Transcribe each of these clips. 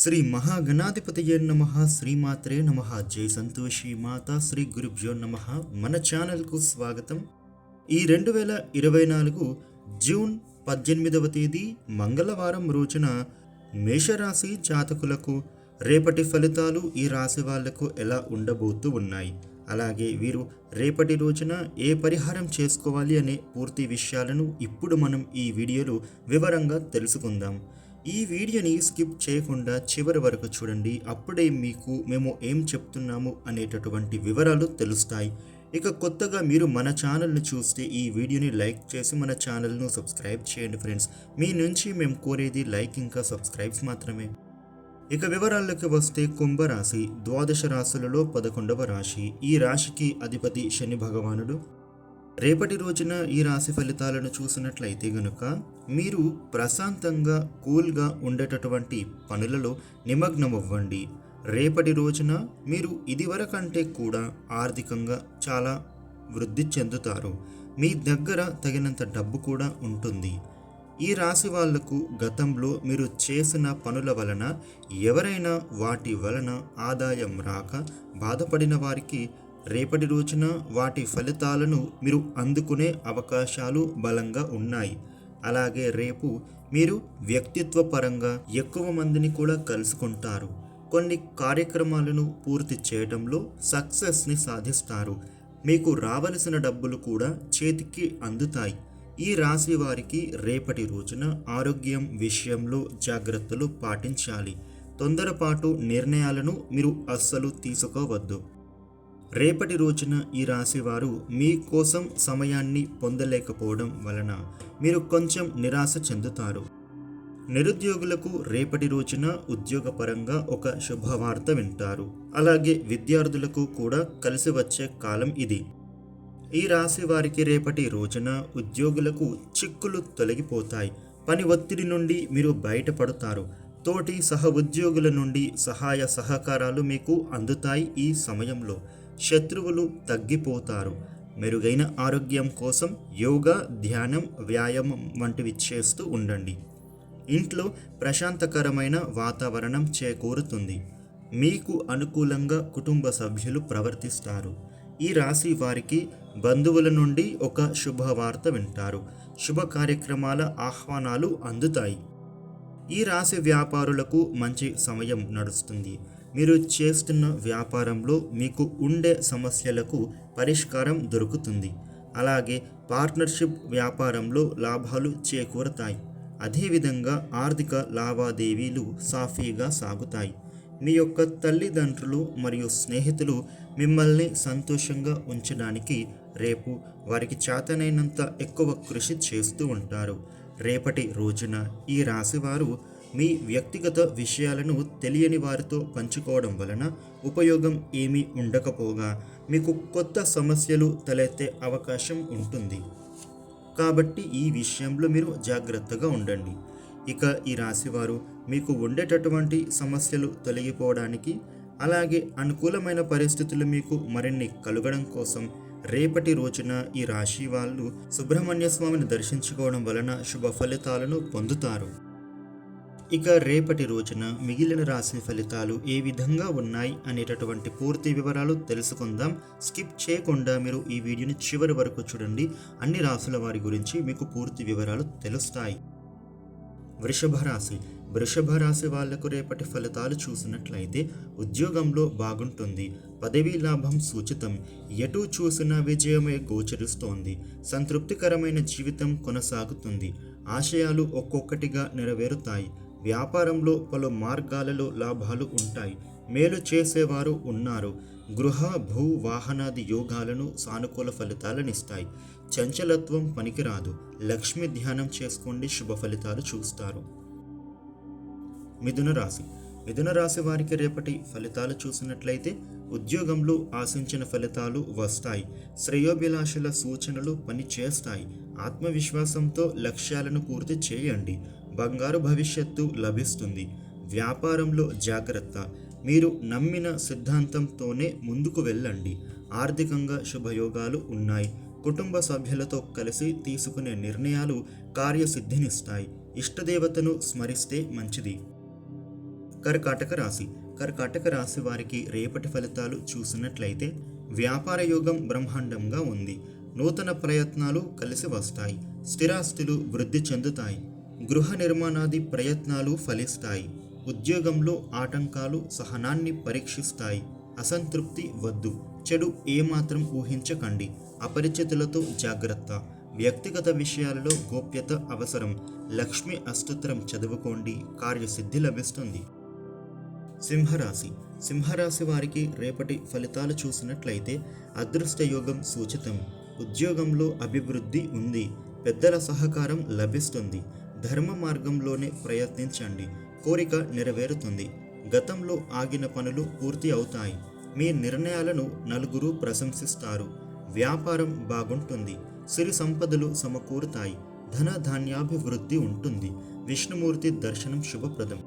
శ్రీ మహాగణాధిపతయ నమ శ్రీమాత్రే నమ జై సంతోషి మాత శ్రీ గురుభ్యో నమ. మన ఛానల్కు స్వాగతం. ఈ రెండు వేల ఇరవై నాలుగు జూన్ పద్దెనిమిదవ తేదీ మంగళవారం రోజున మేషరాశి జాతకులకు రేపటి ఫలితాలు ఈ రాశి వాళ్ళకు ఎలా ఉండబోతూ ఉన్నాయి? అలాగే వీరు రేపటి రోజున ఏ పరిహారం చేసుకోవాలి అనే పూర్తి విషయాలను ఇప్పుడు మనం ఈ వీడియోలో వివరంగా తెలుసుకుందాం. ఈ వీడియోని స్కిప్ చేయకుండా చివరి వరకు చూడండి. అప్పుడే మీకు మేము ఏం చెప్తున్నాము అనేటటువంటి వివరాలు తెలుస్తాయి. ఇక కొత్తగా మీరు మన ఛానల్ని చూస్తే ఈ వీడియోని లైక్ చేసి మన ఛానల్ను సబ్స్క్రైబ్ చేయండి ఫ్రెండ్స్. మీ నుంచి మేము కోరేది లైక్ ఇంకా సబ్స్క్రైబ్స్ మాత్రమే. ఇక వివరాల్లోకి వస్తే కుంభరాశి ద్వాదశ రాశులలో పదకొండవ రాశి. ఈ రాశికి అధిపతి శని భగవానుడు. రేపటి రోజున ఈ రాశి ఫలితాలను చూసినట్లయితే గనుక మీరు ప్రశాంతంగా కూల్గా ఉండేటటువంటి పనులలో నిమగ్నమవ్వండి. రేపటి రోజున మీరు ఇదివరకంటే కూడా ఆర్థికంగా చాలా వృద్ధి చెందుతారు. మీ దగ్గర తగినంత డబ్బు కూడా ఉంటుంది. ఈ రాశి వాళ్ళకు గతంలో మీరు చేసిన పనుల వలన ఎవరైనా వాటి వలన ఆదాయం రాక బాధపడిన వారికి రేపటి రోజున వాటి ఫలితాలను మీరు అందుకునే అవకాశాలు బలంగా ఉన్నాయి. అలాగే రేపు మీరు వ్యక్తిత్వ పరంగా ఎక్కువ మందిని కూడా కలుసుకుంటారు. కొన్ని కార్యక్రమాలను పూర్తి చేయడంలో సక్సెస్ని సాధిస్తారు. మీకు రావలసిన డబ్బులు కూడా చేతికి అందుతాయి. ఈ రాశి వారికి రేపటి రోజున ఆరోగ్యం విషయంలో జాగ్రత్తలు పాటించాలి. తొందరపాటు నిర్ణయాలను మీరు అస్సలు తీసుకోవద్దు. రేపటి రోజున ఈ రాశివారు మీకోసం సమయాన్ని పొందలేకపోవడం వలన మీరు కొంచెం నిరాశ చెందుతారు. నిరుద్యోగులకు రేపటి రోజున ఉద్యోగపరంగా ఒక శుభవార్త వింటారు. అలాగే విద్యార్థులకు కూడా కలిసి వచ్చే కాలం ఇది. ఈ రాశి వారికి రేపటి రోజున ఉద్యోగులకు చిక్కులు తొలగిపోతాయి. పని ఒత్తిడి నుండి మీరు బయటపడతారు. తోటి సహ ఉద్యోగుల నుండి సహాయ సహకారాలు మీకు అందుతాయి ఈ సమయంలో. శత్రువులు తగ్గిపోతారు. మెరుగైన ఆరోగ్యం కోసం యోగా ధ్యానం వ్యాయామం వంటివి చేస్తూ ఉండండి. ఇంట్లో ప్రశాంతకరమైన వాతావరణం చేకూరుతుంది. మీకు అనుకూలంగా కుటుంబ సభ్యులు ప్రవర్తిస్తారు. ఈ రాశి వారికి బంధువుల నుండి ఒక శుభవార్త వింటారు. శుభ కార్యక్రమాల ఆహ్వానాలు అందుతాయి. ఈ రాశి వ్యాపారులకు మంచి సమయం నడుస్తుంది. మీరు చేస్తున్న వ్యాపారంలో మీకు ఉండే సమస్యలకు పరిష్కారం దొరుకుతుంది. అలాగే పార్ట్నర్షిప్ వ్యాపారంలో లాభాలు చేకూరతాయి. అదేవిధంగా ఆర్థిక లావాదేవీలు సాఫీగా సాగుతాయి. మీ యొక్క తల్లిదండ్రులు మరియు స్నేహితులు మిమ్మల్ని సంతోషంగా ఉంచడానికి రేపు వారికి చేతనైనంత ఎక్కువ కృషి చేస్తూ ఉంటారు. రేపటి రోజున ఈ రాశివారు మీ వ్యక్తిగత విషయాలను తెలియని వారితో పంచుకోవడం వలన ఉపయోగం ఏమీ ఉండకపోగా మీకు కొత్త సమస్యలు తలెత్తే అవకాశం ఉంటుంది. కాబట్టి ఈ విషయంలో మీరు జాగ్రత్తగా ఉండండి. ఇక ఈ రాశివారు మీకు ఉండేటటువంటి సమస్యలు తొలగిపోవడానికి అలాగే అనుకూలమైన పరిస్థితులు మీకు మరిన్ని కలగడం కోసం రేపటి రోజున ఈ రాశి వాళ్ళు సుబ్రహ్మణ్య స్వామిని దర్శించుకోవడం వలన శుభ ఫలితాలను పొందుతారు. ఇక రేపటి రోజున మిగిలిన రాశి ఫలితాలు ఏ విధంగా ఉన్నాయి అనేటటువంటి పూర్తి వివరాలు తెలుసుకుందాం. స్కిప్ చేయకుండా మీరు ఈ వీడియోని చివరి వరకు చూడండి. అన్ని రాశుల వారి గురించి మీకు పూర్తి వివరాలు తెలుస్తాయి. వృషభ రాశి. వృషభ రాశి వాళ్ళకు రేపటి ఫలితాలు చూసినట్లయితే ఉద్యోగంలో బాగుంటుంది. పదవీ లాభం సూచితం. ఎటు చూసినా విజయమే గోచరిస్తోంది. సంతృప్తికరమైన జీవితం కొనసాగుతుంది. ఆశయాలు ఒక్కొక్కటిగా నెరవేరుతాయి. వ్యాపారంలో పలు మార్గాలలో లాభాలు ఉంటాయి. మేలు చేసేవారు ఉన్నారు. గృహ భూ వాహనాది యోగాలను సానుకూల ఫలితాలనిస్తాయి. చంచలత్వం పనికిరాదు. లక్ష్మి ధ్యానం చేసుకోండి శుభ ఫలితాలు చూస్తారు. మిథున రాశి మిథున రాశి వారికి రేపటి ఫలితాలు చూసినట్లయితే ఉద్యోగంలో ఆశించిన ఫలితాలు వస్తాయి. శ్రేయోభిలాషుల సూచనలు పనిచేస్తాయి. ఆత్మవిశ్వాసంతో లక్ష్యాలను పూర్తి చేయండి. బంగారు భవిష్యత్తు లభిస్తుంది. వ్యాపారంలో జాగ్రత్త. మీరు నమ్మిన సిద్ధాంతంతోనే ముందుకు వెళ్ళండి. ఆర్థికంగా శుభయోగాలు ఉన్నాయి. కుటుంబ సభ్యులతో కలిసి తీసుకునే నిర్ణయాలు కార్యసిద్ధినిస్తాయి. ఇష్టదేవతను స్మరిస్తే మంచిది. కర్కాటక రాశి. కర్కాటక రాశి వారికి రేపటి ఫలితాలు చూసినట్లయితే వ్యాపార యోగం బ్రహ్మాండంగా ఉంది. నూతన ప్రయత్నాలు కలిసి వస్తాయి. స్థిరాస్తులు వృద్ధి చెందుతాయి. గృహ నిర్మాణాది ప్రయత్నాలు ఫలిస్తాయి. ఉద్యోగంలో ఆటంకాలు సహనాన్ని పరీక్షిస్తాయి. అసంతృప్తి వద్దు. చెడు ఏమాత్రం ఊహించకండి. అపరిచితులతో జాగ్రత్త. వ్యక్తిగత విషయాలలో గోప్యత అవసరం. లక్ష్మి అస్తుత్రం చదువుకోండి. కార్యసిద్ధి లభిస్తుంది. సింహరాశి. సింహరాశి వారికి రేపటి ఫలితాలు చూసినట్లయితే అదృష్ట యోగం సూచితం. ఉద్యోగంలో అభివృద్ధి ఉంది. పెద్దల సహకారం లభిస్తుంది. ధర్మ మార్గంలోనే ప్రయత్నించండి. కోరిక నెరవేరుతుంది. గతంలో ఆగిన పనులు పూర్తి అవుతాయి. మీ నిర్ణయాలను నలుగురు ప్రశంసిస్తారు. వ్యాపారం బాగుంటుంది. సిరి సంపదలు సమకూరుతాయి. ధన ధాన్యాభివృద్ధి ఉంటుంది. విష్ణుమూర్తి దర్శనం శుభప్రదం.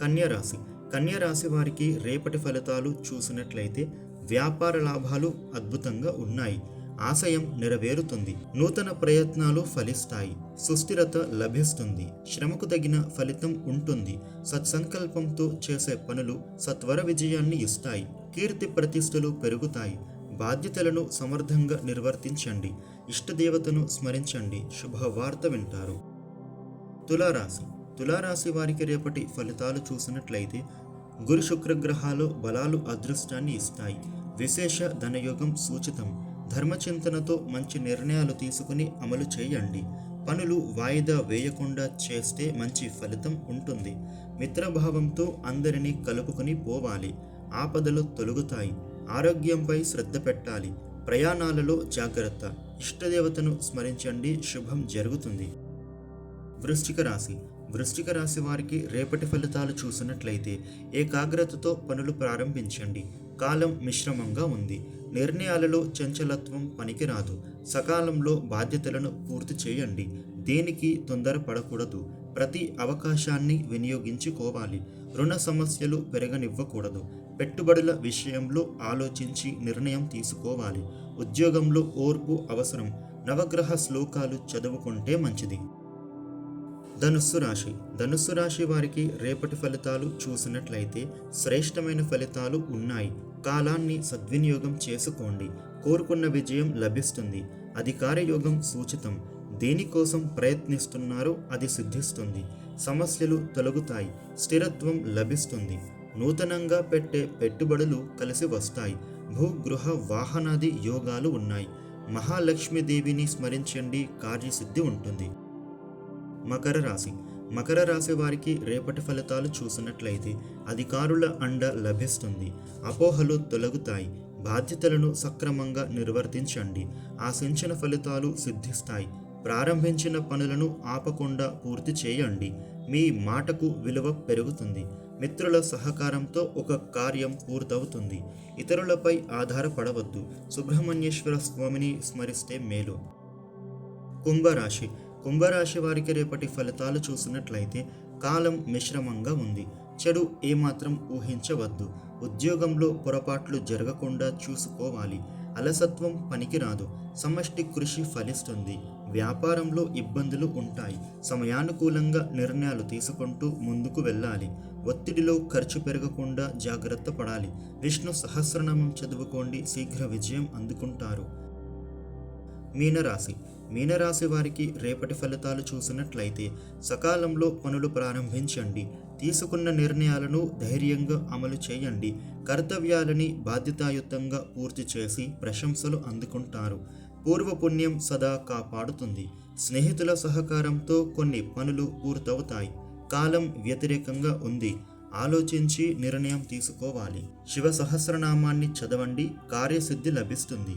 కన్యరాశి. కన్యరాశి వారికి రేపటి ఫలితాలు చూసినట్లయితే వ్యాపార లాభాలు అద్భుతంగా ఉన్నాయి. ఆశయం నెరవేరుతుంది. నూతన ప్రయత్నాలు ఫలిస్తాయి. సుస్థిరత లభిస్తుంది. శ్రమకు తగిన ఫలితం ఉంటుంది. సత్సంకల్పంతో చేసే పనులు సత్వర విజయాన్ని ఇస్తాయి. కీర్తి ప్రతిష్టలు పెరుగుతాయి. బాధ్యతలను సమర్థంగా నిర్వర్తించండి. ఇష్టదేవతను స్మరించండి. శుభవార్త వింటారు. తులారాశి తులారాశి వారికి రేపటి ఫలితాలు చూసినట్లయితే గురు శుక్రగ్రహాలు బలాలు అదృష్టాన్ని ఇస్తాయి. విశేష ధనయోగం సూచితం. ధర్మచింతనతో మంచి నిర్ణయాలు తీసుకుని అమలు చేయండి. పనులు వాయిదా వేయకుండా చేస్తే మంచి ఫలితం ఉంటుంది. మిత్రభావంతో అందరినీ కలుపుకొని పోవాలి. ఆపదలు తొలుగుతాయి. ఆరోగ్యంపై శ్రద్ధ పెట్టాలి. ప్రయాణాలలో జాగ్రత్త. ఇష్టదేవతను స్మరించండి. శుభం జరుగుతుంది. వృశ్చిక రాశి. వృశ్చిక రాశి వారికి రేపటి ఫలితాలు చూసినట్లయితే ఏకాగ్రతతో పనులు ప్రారంభించండి. కాలం మిశ్రమంగా ఉంది. నిర్ణయాలలో చంచలత్వం పనికిరాదు. సకాలంలో బాధ్యతలను పూర్తి చేయండి. దేనికి తొందరపడకూడదు. ప్రతి అవకాశాన్ని వినియోగించుకోవాలి. రుణ సమస్యలు పెరగనివ్వకూడదు. పెట్టుబడుల విషయంలో ఆలోచించి నిర్ణయం తీసుకోవాలి. ఉద్యోగంలో ఓర్పు అవసరం. నవగ్రహ శ్లోకాలు చదువుకుంటే మంచిది. ధనుస్సు రాశి. ధనుస్సు రాశి వారికి రేపటి ఫలితాలు చూసినట్లయితే శ్రేష్టమైన ఫలితాలు ఉన్నాయి. కాలాన్ని సద్వినియోగం చేసుకోండి. కోరుకున్న విజయం లభిస్తుంది. అధికార యోగం సూచితం. దేనికోసం ప్రయత్నిస్తున్నారో అది సిద్ధిస్తుంది. సమస్యలు తొలగుతాయి. స్థిరత్వం లభిస్తుంది. నూతనంగా పెట్టే పెట్టుబడులు కలిసి వస్తాయి. భూగృహ వాహనాది యోగాలు ఉన్నాయి. మహాలక్ష్మీదేవిని స్మరించండి. కార్యసిద్ధి ఉంటుంది. మకర రాశి. మకర రాశి వారికి రేపటి ఫలితాలు చూసినట్లయితే అధికారుల అండ లభిస్తుంది. అపోహలు తొలగుతాయి. బాధ్యతలను సక్రమంగా నిర్వర్తించండి. ఆశించిన ఫలితాలు సిద్ధిస్తాయి. ప్రారంభించిన పనులను ఆపకుండా పూర్తి చేయండి. మీ మాటకు విలువ పెరుగుతుంది. మిత్రుల సహకారంతో ఒక కార్యం పూర్తవుతుంది. ఇతరులపై ఆధారపడవద్దు. సుబ్రహ్మణ్యేశ్వర స్వామిని స్మరిస్తే మేలు. కుంభరాశి. కుంభరాశి వారికి రేపటి ఫలితాలు చూసినట్లయితే కాలం మిశ్రమంగా ఉంది. చెడు ఏమాత్రం ఊహించవద్దు. ఉద్యోగంలో పొరపాట్లు జరగకుండా చూసుకోవాలి. అలసత్వం పనికిరాదు. సమష్టి కృషి ఫలిస్తుంది. వ్యాపారంలో ఇబ్బందులు ఉంటాయి. సమయానుకూలంగా నిర్ణయాలు తీసుకుంటూ ముందుకు వెళ్ళాలి. ఒత్తిడిలో ఖర్చు పెరగకుండా జాగ్రత్త పడాలి. విష్ణు సహస్రనామం చదువుకోండి. శీఘ్ర విజయం అందుకుంటారు. మీనరాశి మీనరాశి వారికి రేపటి ఫలితాలు చూసినట్లయితే సకాలంలో పనులు ప్రారంభించండి. తీసుకున్న నిర్ణయాలను ధైర్యంగా అమలు చేయండి. కర్తవ్యాలని బాధ్యతాయుతంగా పూర్తి చేసి ప్రశంసలు అందుకుంటారు. పూర్వపుణ్యం సదా కాపాడుతుంది. స్నేహితుల సహకారంతో కొన్ని పనులు పూర్తవుతాయి. కాలం వ్యతిరేకంగా ఉంది. ఆలోచించి నిర్ణయం తీసుకోవాలి. శివ సహస్రనామాన్ని చదవండి. కార్యసిద్ధి లభిస్తుంది.